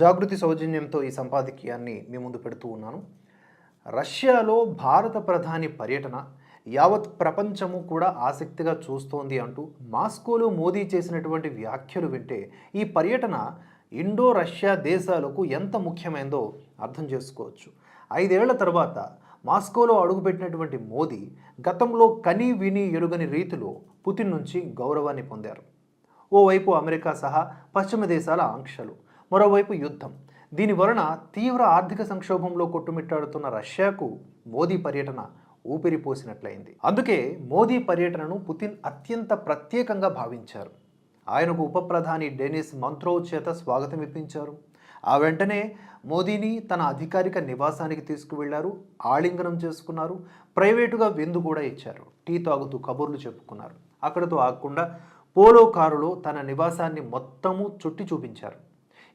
జాగృతి సౌజన్యంతో ఈ సంపాదకీయాన్ని మీ ముందు పెడుతూ ఉన్నాను. రష్యాలో భారత ప్రధాని పర్యటన యావత్ ప్రపంచము కూడా ఆసక్తిగా చూస్తోంది అంటూ మాస్కోలో మోదీ చేసినటువంటి వ్యాఖ్యలు వింటే ఈ పర్యటన ఇండో రష్యా దేశాలకు ఎంత ముఖ్యమైందో అర్థం చేసుకోవచ్చు. ఐదేళ్ళ తర్వాత మాస్కోలో అడుగుపెట్టినటువంటి మోదీ గతంలో కని విని ఎరుగని రీతిలో పుతిన్ నుంచి గౌరవాన్ని పొందారు. ఓవైపు అమెరికా సహా పశ్చిమ దేశాల ఆంక్షలు మరోవైపు యుద్ధం. దీని వలన తీవ్ర ఆర్థిక సంక్షోభంలో కొట్టుమిట్టాడుతున్న రష్యాకు మోదీ పర్యటన ఊపిరిపోసినట్లయింది అందుకే మోదీ పర్యటనను పుతిన్ అత్యంత ప్రత్యేకంగా భావించారు. ఆయనకు ఉప ప్రధాని డెనిస్ మంత్రోవ్ చేత స్వాగతం ఇప్పించారు. ఆ వెంటనే మోదీని తన అధికారిక నివాసానికి తీసుకువెళ్ళారు. ఆలింగనం చేసుకున్నారు. ప్రైవేటుగా విందు కూడా ఇచ్చారు. టీ తాగుతూ కబుర్లు చెప్పుకున్నారు. అక్కడతో ఆగకుండా పోలో కారులో తన నివాసాన్ని మొత్తము చుట్టి చూపించారు.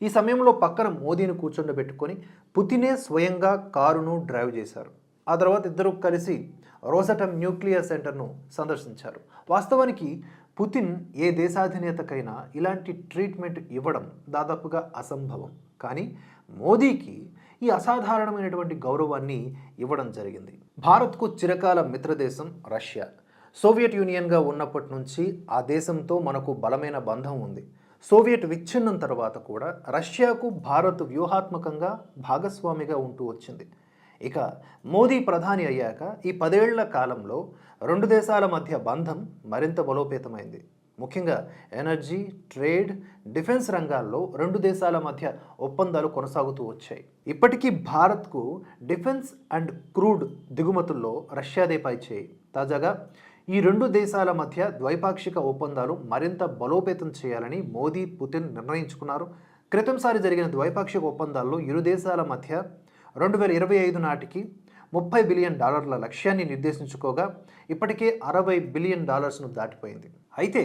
ఈ సమయంలో పక్కన మోదీని కూర్చుండబెట్టుకొని పుతినే స్వయంగా కారును డ్రైవ్ చేశారు. ఆ తర్వాత ఇద్దరు కలిసి రోసటం న్యూక్లియర్ సెంటర్ను సందర్శించారు. వాస్తవానికి పుతిన్ ఏ దేశాధినేతకైనా ఇలాంటి ట్రీట్మెంట్ ఇవ్వడం దాదాపుగా అసంభవం. కానీ మోదీకి ఈ అసాధారణమైనటువంటి గౌరవాన్ని ఇవ్వడం జరిగింది. భారత్కు చిరకాల మిత్రదేశం రష్యా. సోవియట్ యూనియన్గా ఉన్నప్పటి నుంచి ఆ దేశంతో మనకు బలమైన బంధం ఉంది. సోవియట్ విచ్ఛిన్నం తర్వాత కూడా రష్యాకు భారత్ వ్యూహాత్మకంగా భాగస్వామిగా ఉంటూ వచ్చింది. ఇక మోదీ ప్రధాని అయ్యాక ఈ పదేళ్ళ కాలంలో రెండు దేశాల మధ్య బంధం మరింత బలోపేతమైంది. ముఖ్యంగా ఎనర్జీ ట్రేడ్ డిఫెన్స్ రంగాల్లో రెండు దేశాల మధ్య ఒప్పందాలు కొనసాగుతూ వచ్చాయి. ఇప్పటికీ భారత్కు డిఫెన్స్ అండ్ క్రూడ్ దిగుమతుల్లో రష్యాదే పైచేయి. తాజాగా ఈ రెండు దేశాల మధ్య ద్వైపాక్షిక ఒప్పందాలు మరింత బలోపేతం చేయాలని మోదీ పుతిన్ నిర్ణయించుకున్నారు. క్రితంసారి జరిగిన ద్వైపాక్షిక ఒప్పందాల్లో ఇరు దేశాల మధ్య రెండు వేల ఇరవై ఐదు నాటికి ముప్పై బిలియన్ డాలర్ల లక్ష్యాన్ని నిర్దేశించుకోగా ఇప్పటికే అరవై బిలియన్ డాలర్స్ను దాటిపోయింది. అయితే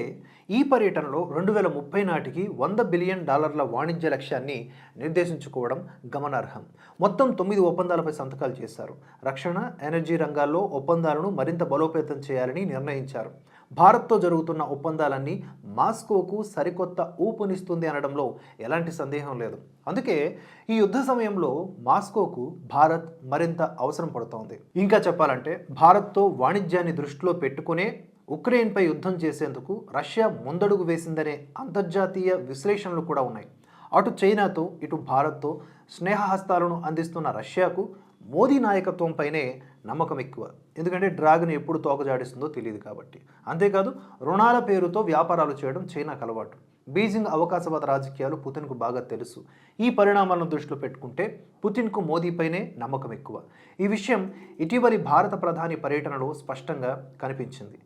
ఈ పర్యటనలో రెండు వేల ముప్పై నాటికి వంద బిలియన్ డాలర్ల వాణిజ్య లక్ష్యాన్ని నిర్దేశించుకోవడం గమనార్హం. మొత్తం తొమ్మిది ఒప్పందాలపై సంతకాలు చేశారు. రక్షణ ఎనర్జీ రంగాల్లో ఒప్పందాలను మరింత బలోపేతం చేయాలని నిర్ణయించారు. భారత్తో జరుగుతున్న ఒప్పందాలన్నీ మాస్కోకు సరికొత్త ఊపునిస్తుంది అనడంలో ఎలాంటి సందేహం లేదు. అందుకే ఈ యుద్ధ సమయంలో మాస్కోకు భారత్ మరింత అవసరం పడుతోంది. ఇంకా చెప్పాలంటే భారత్తో వాణిజ్యాన్ని దృష్టిలో పెట్టుకునే ఉక్రెయిన్పై యుద్ధం చేసేందుకు రష్యా ముందడుగు వేసిందనే అంతర్జాతీయ విశ్లేషణలు కూడా ఉన్నాయి. అటు చైనాతో ఇటు భారత్తో స్నేహహస్తాలను అందిస్తున్న రష్యాకు మోదీ నాయకత్వంపైనే నమ్మకం ఎక్కువ. ఎందుకంటే డ్రాగన్ ఎప్పుడు తోకజాడిస్తుందో తెలియదు కాబట్టి. అంతేకాదు రుణాల పేరుతో వ్యాపారాలు చేయడం చైనాకు అలవాటు. బీజింగ్ అవకాశవాద రాజకీయాలు పుతిన్కు బాగా తెలుసు. ఈ పరిణామాలను దృష్టిలో పెట్టుకుంటే పుతిన్కు మోదీపైనే నమ్మకం ఎక్కువ. ఈ విషయం ఇటీవలి భారత ప్రధాని పర్యటనలో స్పష్టంగా కనిపించింది.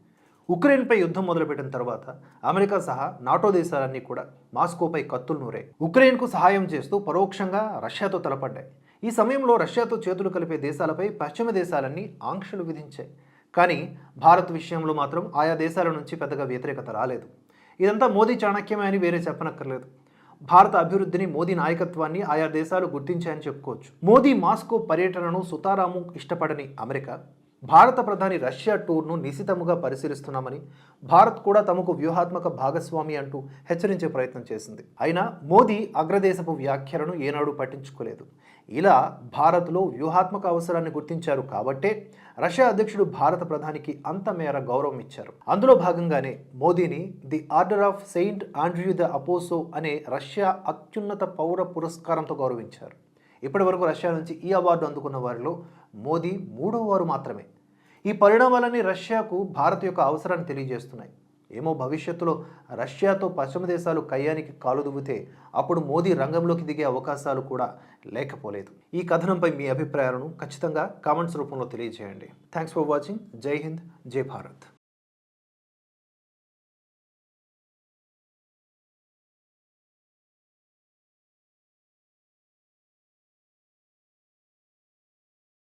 ఉక్రెయిన్పై యుద్ధం మొదలుపెట్టిన తర్వాత అమెరికా సహా నాటో దేశాలన్నీ కూడా మాస్కోపై కత్తులు నూరాయి. ఉక్రెయిన్కు సహాయం చేస్తూ పరోక్షంగా రష్యాతో తలపడ్డాయి. ఈ సమయంలో రష్యాతో చేతులు కలిపే దేశాలపై పశ్చిమ దేశాలన్నీ ఆంక్షలు విధించాయి. కానీ భారత్ విషయంలో మాత్రం ఆయా దేశాల నుంచి పెద్దగా వ్యతిరేకత రాలేదు. ఇదంతా మోదీ చాణక్యమే అని వేరే చెప్పనక్కర్లేదు. భారత అభివృద్ధిని మోదీ నాయకత్వాన్ని ఆయా దేశాలు గుర్తించాయని చెప్పుకోవచ్చు. మోదీ మాస్కో పర్యటనను సుతారాము ఇష్టపడని అమెరికా భారత ప్రధాని రష్యా టూర్ను నిశితముగా పరిశీలిస్తున్నామని భారత్ కూడా తమకు వ్యూహాత్మక భాగస్వామి అంటూ హెచ్చరించే ప్రయత్నం చేసింది. అయినా మోదీ అగ్రదేశపు వ్యాఖ్యలను ఏనాడు పట్టించుకోలేదు. ఇలా భారత్లో వ్యూహాత్మక అవసరాన్ని గుర్తించారు కాబట్టే రష్యా అధ్యక్షుడు భారత ప్రధానికి అంత మేర గౌరవం ఇచ్చారు. అందులో భాగంగానే మోదీని the Order of Saint Andrew the Apostle అనే రష్యా అత్యున్నత పౌర పురస్కారంతో గౌరవించారు. ఇప్పటి వరకు రష్యా నుంచి ఈ అవార్డు అందుకున్న వారిలో మోదీ మూడో వారు మాత్రమే. ఈ పరిణామాలన్నీ రష్యాకు భారత్ యొక్క అవసరాన్ని తెలియజేస్తున్నాయి. ఏమో భవిష్యత్తులో రష్యాతో పశ్చిమ దేశాలు కయ్యానికి కాలు దువ్వితే అప్పుడు మోదీ రంగంలోకి దిగే అవకాశాలు కూడా లేకపోలేదు. ఈ కథనంపై మీ అభిప్రాయాలను ఖచ్చితంగా కామెంట్స్ రూపంలో తెలియజేయండి. థ్యాంక్స్ ఫర్ వాచింగ్ జై హింద్ జై భారత్